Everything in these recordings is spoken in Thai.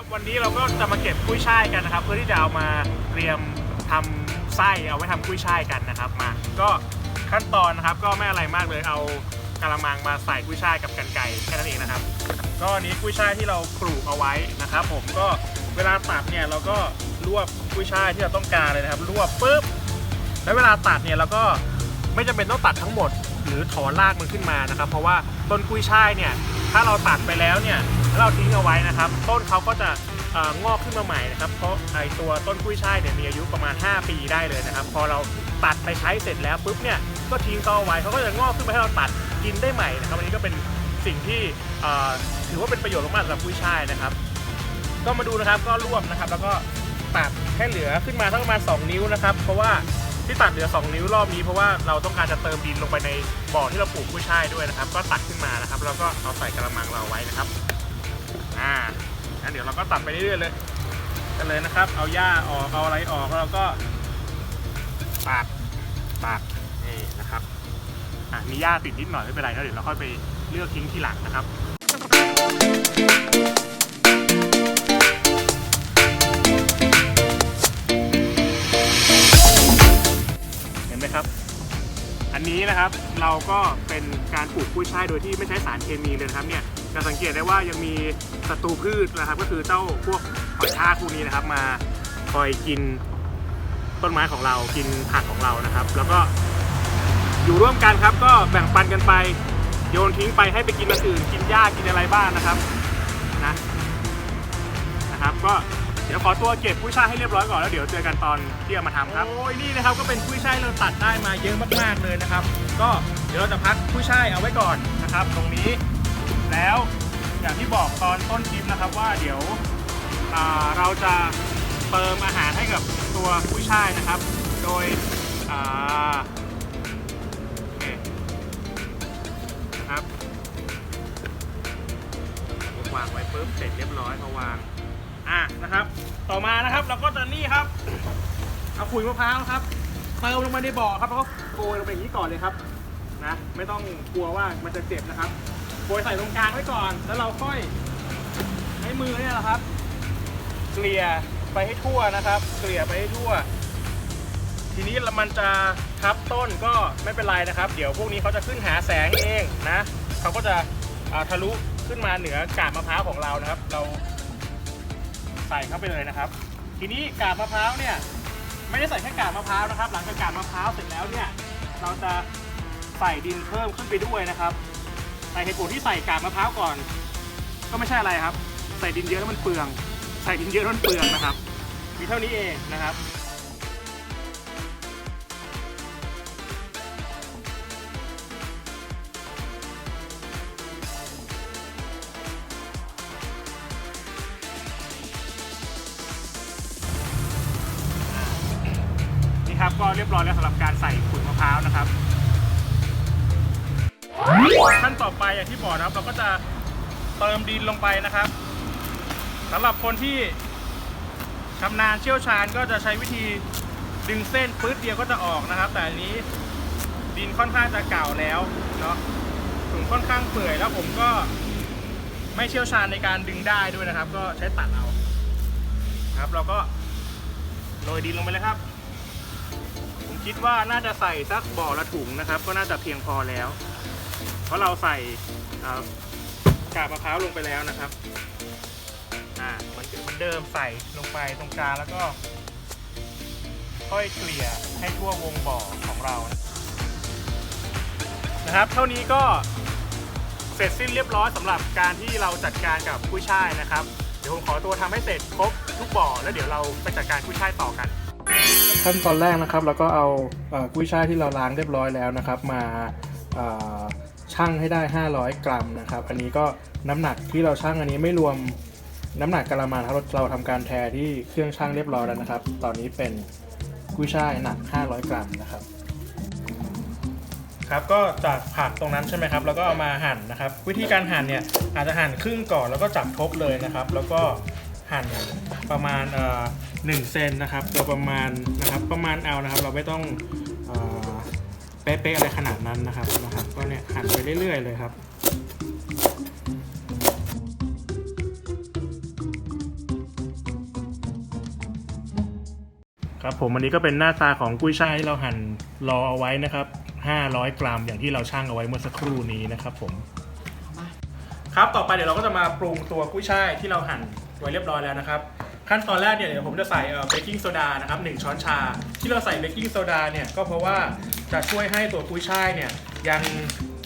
ครับ วันนี้เราก็จะมาเก็บกุ้ยช่ายกันนะครับ เพื่อที่จะเอามาเตรียมทำไส้เอาไว้ทำกุ้ยช่ายกันนะครับมา ก็ขั้นตอนนะครับก็ไม่อะไรมากเลยเอากระมังมาใส่กุ้ยช่ายกับกันไก่แค่นั้นเองนะครับ ก็นี้กุ้ยช่ายที่เราปลูกเอาไว้นะครับ ผมก็เวลาตัดเนี่ยเราก็รวบกุ้ยช่ายที่เราต้องการเลยนะครับรวบปุ๊บแล้วเวลาตัดเนี่ยเราก็ไม่จำเป็นต้องตัดทั้งหมด หรือถอนรากมันขึ้นมานะครับ เพราะว่าต้นกุ้ยช่ายเนี่ยถ้าเราตัดไปแล้วเนี่ย เราทิ้งเอาไว้นะครับ ต้นเขาก็จะงอกขึ้นมาใหม่นะครับเพราะไอตัวต้นกุ้ยช่ายเนี่ยมีอายุประมาณ 5 ปีได้เลยนะครับ พอเราตัดไปใช้เสร็จแล้วปุ๊บเนี่ยก็ทิ้งเขาเอาไว้เขาก็จะงอกขึ้นมาให้เราตัดกินได้ใหม่นะครับอันนี้ก็เป็นสิ่งที่ถือว่าเป็นประโยชน์มากๆสำหรับกุ้ยช่ายนะครับ ก็มาดูนะครับก็รวบนะครับ แล้วก็ตัดให้เหลือขึ้นมาทั้งประมาณ 2 นิ้วนะครับ เพราะว่าที่ตัดเหลือ 2 นิ้วรอบนี้เพราะว่าเราต้องการจะเติมดินลงไปในบ่อที่เราปลูกกุ้ยช่ายด้วยนะครับ ก็ตัดขึ้นมานะครับ แล้วก็เอาใส่กระมังเราไว้นะครับ อ่างั้นเดี๋ยวเราก็ตัดไปเรื่อยๆเลยกันเลยนะครับ เอาหญ้าออกเอาอะไรออกแล้วเราก็ตัดตัดนี่นะครับอะมีหญ้าติดนิดหน่อยไม่เป็นไรนะเดี๋ยวเราค่อยไปเลือกทิ้งทีหลังนะครับเห็นไหมครับ อันนี้นะครับเราก็เป็นการปลูกกุ้ยช่ายโดยที่ไม่ใช้สารเคมีเลยนะครับเนี่ย จะสังเกตได้ว่ายังมีศัตรูพืชนะครับ ก็คือเจ้าพวกหอยทากพวกนี้นะครับ มาคอยกินต้นไม้ของเรากินผักของเรานะครับ แล้วก็อยู่ร่วมกันครับ ก็แบ่งปันกันไป โยนทิ้งไปให้ไปกินอย่าอื่น กินหญ้ากินอะไรบ้างนะครับนะนะครับ ก็เดี๋ยวขอตัวเก็บกุ้ยช่ายให้เรียบร้อยก่อนแล้วเดี๋ยวเจอกันตอนที่เอามาทำครับโอ้ยนี่นะครับก็เป็นกุ้ยช่ายเราตัดได้มาเยอะมากๆเลยนะครับ ก็เดี๋ยวเราจะพักกุ้ยช่ายเอาไว้ก่อนนะครับ ตรงนี้ แล้วอย่างที่บอกตอนต้นคลิปนะครับว่าเดี๋ยวเราจะเติมอาหารให้กับตัวกุ้ยช่ายนะครับ โดยโอเคนะครับวางไว้ปุ๊บเสร็จเรียบร้อยพอวางอะนะครับ ต่อมานะครับเราก็จะนี่ครับเอาขุยมะพร้าวครับเติมลงไปในบ่อครับแล้วก็โกยลงไปอย่างนี้ก่อนเลยครับนะไม่ต้องกลัวว่ามันจะเจ็บนะครับ โกยใส่ตรงกลางไว้ก่อน แล้วเราค่อยใช้มือเนี่ยแหละครับ เกลี่ยไปให้ทั่วนะครับ เกลี่ยไปให้ทั่ว ทีนี้มันจะทับต้นก็ไม่เป็นไรนะครับ เดี๋ยวพวกนี้เขาจะขึ้นหาแสงเองนะเขาก็จะทะลุขึ้นมาเหนือกาบมะพร้าวของเรานะครับ เราใส่เข้าไปเลยนะครับ ทีนี้กาบมะพร้าวเนี่ยไม่ได้ใส่แค่กาบมะพร้าวนะครับ หลังจากกาบมะพร้าวเสร็จแล้วเนี่ยเราจะใส่ดินเพิ่มขึ้นไปด้วยนะครับ แต่เหตุผลที่ใส่กาบมะพร้าวก่อน ก็ไม่ใช่อะไรครับ ใส่ดินเยอะแล้วมันเปลือง ใส่ดินเยอะแล้วมันเปลืองนะครับ มีเท่านี้เองนะครับนี่ครับก็เรียบร้อยแล้วสำหรับการใส่ขุยมะพร้าวนะครับ ขั้นต่อไปอย่างที่บอกนะครับ เราก็จะเติมดินลงไปนะครับสำหรับคนที่ชำนาญเชี่ยวชาญก็จะใช้วิธีดึงเส้นปื๊ดเดียวก็จะออกนะครับ แต่อันนี้ดินค่อนข้างจะเก่าแล้วเนาะถุงค่อนข้างเปื่อยแล้วผมก็ไม่เชี่ยวชาญในการดึงได้ด้วยนะครับ ก็ใช้ตัดเอาครับเราก็โรยดินลงไปเลยครับ ผมคิดว่าน่าจะใส่สักบ่อละถุงนะครับ ก็น่าจะเพียงพอแล้ว เพราะเราใส่อ่ากาบมะพร้าวลงไปแล้วนะครับอ่าเหมือนเหมือนเดิมใส่ลงไปตรงกลางแล้วก็ ค่อยเกลี่ยให้ทั่ววงบ่อของเรานะครับ เท่านี้ก็เสร็จสิ้นเรียบร้อยสำหรับการที่เราจัดการกับกุ้ยช่ายนะครับ เดี๋ยวผมขอตัวทำให้เสร็จครบทุกบ่อแล้วเดี๋ยวเราไปจัดการกุ้ยช่ายต่อกันขั้นตอนแรกนะครับเราก็เอากุ้ยช่ายที่เราล้างเรียบร้อยแล้วนะครับ มา ชั่งให้ได้ 500 กรัมนะครับ อันนี้ก็น้ำหนักที่เราชั่งอันนี้ไม่รวมน้ำหนักกะละมังเราเราทำการแทที่เครื่องชั่งเรียบร้อยแล้วนะครับ ตอนนี้เป็นกุ้ยช่ายหนัก 500 กรัมนะครับ ครับก็จากผักตรงนั้นใช่ไหมครับ แล้วก็เอามาหั่นนะครับ วิธีการหั่นเนี่ยอาจจะหั่นครึ่งก่อนแล้วก็จับทบเลยนะครับ แล้วก็หั่นประมาณเอ่อหนึ่งเซนนะครับโดยประมาณนะครับประมาณเอานะครับ เราไม่ต้อง ป๊ะๆอะไรขนาดนั้นนะครับนะครับ ก็เนี่ยหั่นไปเรื่อย ๆ เลยครับครับผมอันนี้ก็เป็นหน้าตาของกุ้ยช่ายที่เราหั่นรอเอาไว้นะครับ 500 กรัมอย่างที่เราช่างเอาไว้เมื่อสักครู่นี้นะครับผม ครับต่อไปเดี๋ยวเราก็จะมาปรุงตัวกุ้ยช่ายที่เราหั่นไว้เรียบร้อยแล้วนะครับ ขั้นตอนแรกเนี่ยเดี๋ยวผมจะใส่เบกกิ้งโซดานะครับหนึ่งช้อนชา ที่เราใส่เบกกิ้งโซดาเนี่ยก็เพราะว่าจะช่วยให้ตัวกุ้ยช่ายเนี่ยยัง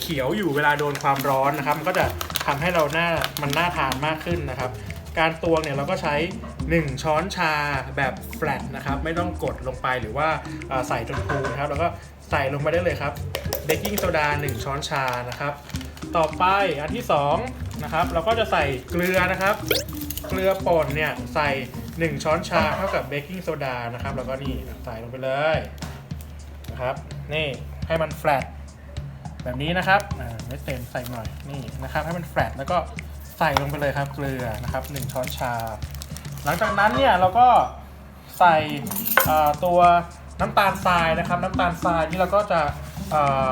เขียวอยู่เวลาโดนความร้อนนะครับมันก็จะทำให้เราหน้ามันน่าทานมากขึ้นนะครับ การตวงเนี่ยเราก็ใช้ 1 ช้อนชาแบบแฟลตนะครับไม่ต้องกดลงไปหรือว่าใส่จนพูนะครับแล้วก็ใส่ลงไปได้เลยครับเบกกิ้งโซดา1ช้อนชานะครับ ต่อไปอันที่2นะครับเราก็จะใส่เกลือนะครับ กลือป่นเนี่ยใส่ 1 ช้อนชาเท่ากับเบกกิ้งโซดานะครับ แล้วก็นี่ใส่ลงไปเลยนะครับ นี่ให้มันแฟลตแบบนี้นะครับไม่เต็มใส่หน่อยนี่นะครับให้มันแฟลตแล้วก็ใส่ลงไปเลยครับเกลือนะครับ1ช้อนชา หลังจากนั้นเนี่ยเราก็ใส่ตัวน้ำตาลทรายนะครับ น้ำตาลทรายที่เราก็จะเอ่อ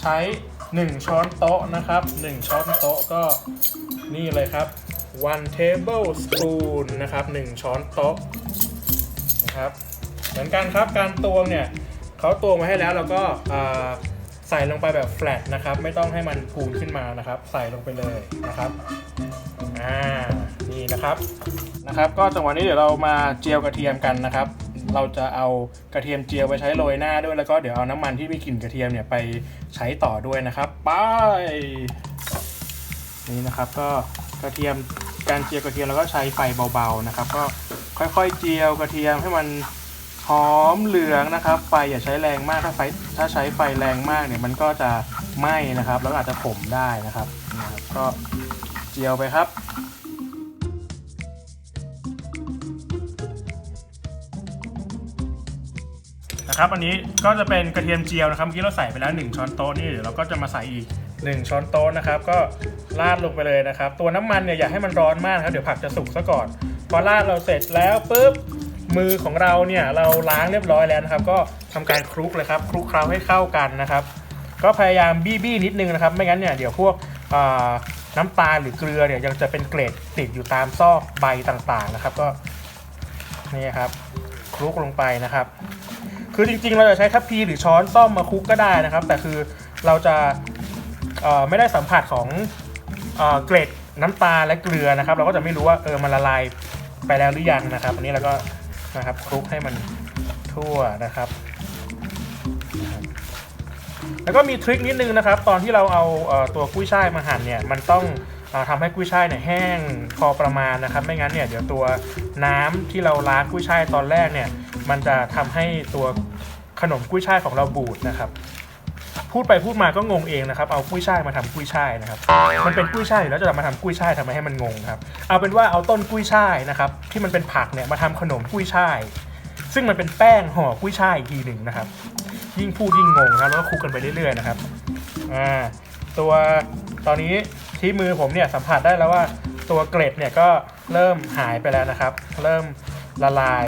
ใช้ 1 ช้อนโต๊ะนะครับ 1 ช้อนโต๊ะก็นี่เลยครับ one table spoon นะครับ 1 ช้อนโต๊ะนะครับ เหมือนกันครับการตวงเนี่ยเขาตวงมาให้แล้วเราก็ใส่ลงไปแบบ flat นะครับ ไม่ต้องให้มันพูนขึ้นมานะครับ ใส่ลงไปเลยนะครับอ่านี่นะครับนะครับ ก็จังหวะนี้เดี๋ยวเรามาเจียวกระเทียมกันนะครับ เราจะเอากระเทียมเจียวไปใช้โรยหน้าด้วยแล้วก็เดี๋ยวเอาน้ำมันที่มีกลิ่นกระเทียมเนี่ยไปใช้ต่อด้วยนะครับไปนี่นะครับก็กระเทียม การเจียวกระเทียมเราก็ใช้ไฟเบาๆนะครับ ก็ค่อยๆเจียวกระเทียมให้มันหอมเหลืองนะครับ ไฟอย่าใช้แรงมากถ้าไฟถ้าใช้ไฟแรงมากเนี่ยมันก็จะไหม้นะครับ แล้วอาจจะขมได้นะครับนะครับ ก็เจียวไปครับนะครับอันนี้ก็จะเป็นกระเทียมเจียวนะครับเมื่อกี้เราใส่ไปแล้ว 1 ช้อนโต๊ะนี่เดี๋ยวเราก็จะมาใส่อีก 1 ช้อนโต๊ะนะครับ ก็ ราดลงไปเลยนะครับ ตัวน้ำมันเนี่ยอย่าให้มันร้อนมากครับเดี๋ยวผักจะสุกซะก่อน พอราดเราเสร็จแล้วปุ๊บมือของเราเนี่ยเราล้างเรียบร้อยแล้วนะครับ ก็ทำการคลุกเลยครับคลุกเคล้าให้เข้ากันนะครับ ก็พยายามบี้บี้นิดนึงนะครับ ไม่งั้นเนี่ยเดี๋ยวพวกน้ำตาลหรือเกลือเนี่ยยังจะเป็นเกล็ดติดอยู่ตามซอกใบต่างๆนะครับ ก็นี่ครับคลุกลงไปนะครับ คือจริงๆ เราจะใช้ทัพพีหรือช้อนซ่อมมาคลุกก็ได้นะครับ แต่คือเราจะไม่ได้สัมผัสของ เกล็ดน้ำตาลและเกลือนะครับ เราก็จะไม่รู้ว่าเออมันละลายไปแล้วหรือยังนะครับอันนี้เราก็นะครับคลุกให้มันทั่วนะครับ แล้วก็มีทริคนิดนึงนะครับ ตอนที่เราเอาตัวกุ้ยช่ายมาหั่นเนี่ยมันต้องเออทำให้กุ้ยช่ายเนี่ยแห้งพอประมาณนะครับ ไม่งั้นเนี่ยเดี๋ยวตัวน้ำที่เราล้างกุ้ยช่ายตอนแรกเนี่ย มันจะทำให้ตัวขนมกุ้ยช่ายของเราบูดนะครับ พูดไปพูดมาก็งงเองนะครับ เอากุ้ยช่ายมาทำกุ้ยช่ายนะครับ มันเป็นกุ้ยช่ายอยู่แล้วจะมาทำกุ้ยช่ายทำไมให้มันงงครับ เอาเป็นว่าเอาต้นกุ้ยช่ายนะครับที่มันเป็นผักเนี่ยมาทำขนมกุ้ยช่าย ซึ่งมันเป็นแป้งห่อกุ้ยช่ายอีกทีหนึ่งนะครับ ยิ่งพูดยิ่งงงครับแล้วก็คลุกกันไปเรื่อยๆนะครับ อ่า ตัวตอนนี้ที่มือผมเนี่ยสัมผัสได้แล้วว่าตัวเกล็ดเนี่ยก็เริ่มหายไปแล้วนะครับ เริ่มละลาย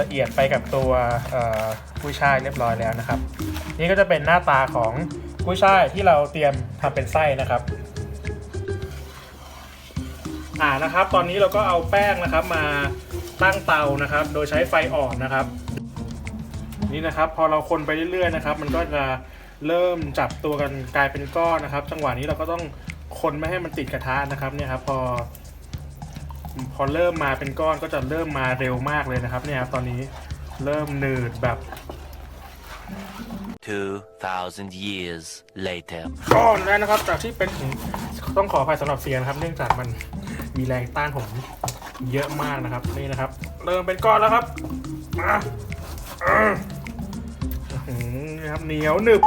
ละเอียดไปกับตัวกุ้ยช่ายเรียบร้อยแล้วนะครับ นี่ก็จะเป็นหน้าตาของกุ้ยช่ายที่เราเตรียมทำเป็นไส้นะครับ อ่านะครับ ตอนนี้เราก็เอาแป้งนะครับมาตั้งเตานะครับ โดยใช้ไฟอ่อนนะครับ นี่นะครับพอเราคนไปเรื่อยๆนะครับ มันก็จะเริ่มจับตัวกันกลายเป็นก้อนนะครับ จังหวะนี้เราก็ต้องคนไม่ให้มันติดกระทะนะครับเนี่ยครับพอ พอเริ่มมาเป็นก้อนก็จะเริ่มมาเร็วมากเลยนะครับ เนี่ยครับตอนนี้เริ่มหนืดแบบ 2,000 years later. ก้อนแล้วนะครับ จากที่เป็นต้องขออภัยสำหรับเสียงนะครับ เนื่องจากมันมีแรงต้านผมเยอะมากนะครับ นี่นะครับ เริ่มเป็นก้อนแล้วครับ มาเออนี่ครับเหนียวหนึบ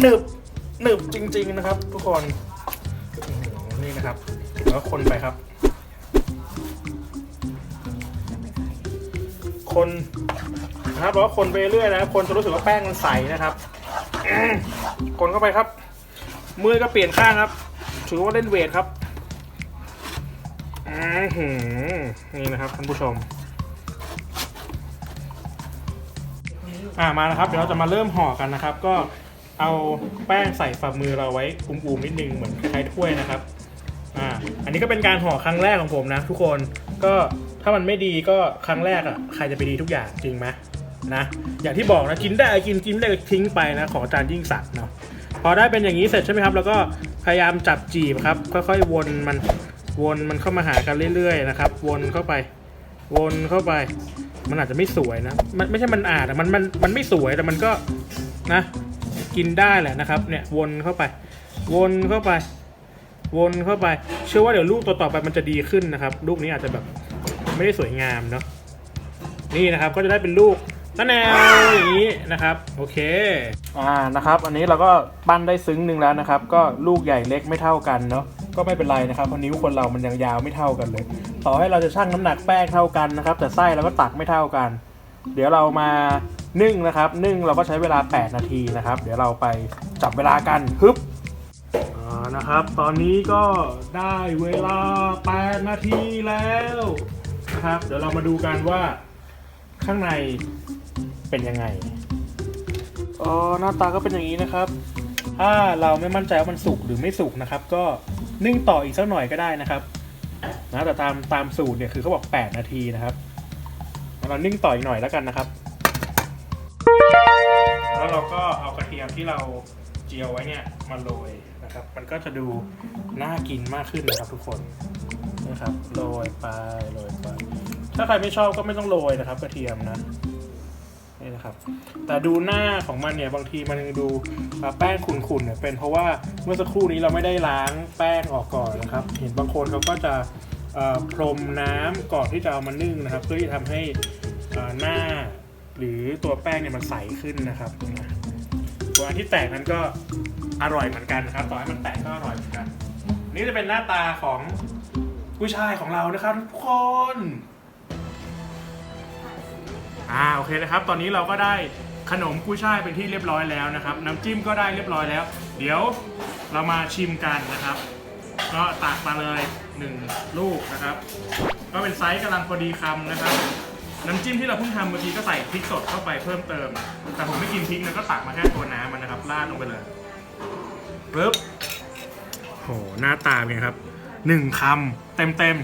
หนึบหนึบจริง ๆนะครับ ทุกคนนี่นะครับ แล้วคนไปครับ คน นะครับแล้วก็คนไปเรื่อยนะครับคนจะรู้สึกว่าแป้งมันใสนะครับคนเข้าไปครับ มือก็เปลี่ยนข้างครับ ถือว่าเล่นเวทครับอนี่นะครับท่านผู้ชม อ่ามานะครับ เดี๋ยวเราจะมาเริ่มห่อกันนะครับ ก็เอาแป้งใส่ฝ่ามือเราไว้อุ้มๆนิดนึงเหมือนคล้ายๆถ้วยนะครับอ่าอันนี้ก็เป็นการห่อครั้งแรกของผมนะ ทุกคนก็ถ้ามันไม่ดีก็ครั้งแรกอะใครจะไปดีทุกอย่างจริงไหม นะอย่างที่บอกนะกินได้กินกินได้ทิ้งไปนะของอาจารย์ยิ่งศักดิ์เนาะพอได้เป็นอย่างนี้เสร็จใช่ไหมครับ แล้วก็พยายามจับจีบครับ ค่อยๆวนมันวนมันเข้ามาหากันเรื่อยๆนะครับ วนเข้าไป วนเข้าไป มันอาจจะไม่สวยนะ มันไม่ใช่มันอาจอะมันมันมันไม่สวยแต่มันก็นะ กินได้แหละนะครับ เนี่ยวนเข้าไป วนเข้าไป วนเข้าไป เชื่อว่าเดี๋ยวลูกตัวต่อไปมันจะดีขึ้นนะครับ ลูกนี้อาจจะแบบไม่ได้สวยงามเนาะนี่นะครับก็จะได้เป็นลูก ตะแนวอย่างนี้นะครับ โอเค อ่านะครับ อันนี้เราก็ปั้นได้ซึ้งหนึ่งแล้วนะครับ ก็ลูกใหญ่เล็กไม่เท่ากันเนาะก็ไม่เป็นไรนะครับเพราะนิ้วคนเรามันยังยาวไม่เท่ากันเลย ต่อให้เราจะชั่งน้ำหนักแป้งเท่ากันนะครับ แต่ไส้เราก็ตักไม่เท่ากัน เดี๋ยวเรามานึ่งนะครับนึ่งเราก็ใช้เวลา 8 นาทีนะครับ เดี๋ยวเราไปจับเวลากันฮึบอ่านะครับ ตอนนี้ก็ได้เวลา 8 นาทีแล้วนะครับ เดี๋ยวเรามาดูกันว่า ข้างในเป็นยังไง อ๋อหน้าตาก็เป็นอย่างนี้นะครับ ถ้าเราไม่มั่นใจว่ามันสุกหรือไม่สุกนะครับ ก็นึ่งต่ออีกสักหน่อยก็ได้นะครับนะแต่ตามตามสูตรเนี่ยคือเขาบอก 8 นาทีนะครับเรานึ่งต่ออีกหน่อยแล้วกันนะครับ แล้วเราก็เอากระเทียมที่เราเจียวไว้เนี่ยมาโรยนะครับ มันก็จะดูน่ากินมากขึ้นนะครับทุกคนนะครับโรยไปโรยไป ถ้าใครไม่ชอบก็ไม่ต้องโรยนะครับ กระเทียมนะนี่นะครับ แต่ดูหน้าของมันเนี่ยบางทีมันดูแป้งขุ่นๆเนี่ยเป็นเพราะว่าเมื่อสักครู่นี้เราไม่ได้ล้างแป้งออกก่อนนะครับ เห็นบางคนเขาก็จะพรมน้ำก่อนที่จะเอามานึ่งนะครับ เพื่อที่ทำให้หน้าหรือตัวแป้งเนี่ยมันใสขึ้นนะครับนะส่วอันที่แตกนั้นก็อร่อยเหมือนกันนะครับ ต่อให้มันแตกก็อร่อยเหมือนกัน นี่จะเป็นหน้าตาของกุ้ยช่ายของเรานะครับทุกคน อ่าโอเคนะครับ ตอนนี้เราก็ได้ขนมกุ้ยช่ายเป็นที่เรียบร้อยแล้วนะครับ น้ำจิ้มก็ได้เรียบร้อยแล้ว เดี๋ยวเรามาชิมกันนะครับ ก็ตักมาเลยหนึ่งลูกนะครับ ก็เป็นไซส์กำลังพอดีคำนะครับ น้ำจิ้มที่เราเพิ่งทำเมื่อกี้ก็ใส่พริกสดเข้าไปเพิ่มเติม แต่ผมไม่กินพริกนะก็ตักมาแค่ตัวน้ำมันนะครับราดลงไปเลยปึ๊บโหหน้าตาเป็นไงครับหนึ่งคำเต็มเต็ม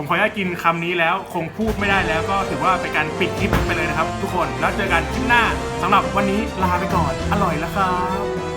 ผมขออนุญาตกินคำนี้แล้วคงพูดไม่ได้แล้วก็ถือว่าเป็นการปิดคลิปไปเลยนะครับ ทุกคนแล้วเจอกันคลิปหน้าสำหรับวันนี้ลาไปก่อนอร่อยแล้วครับ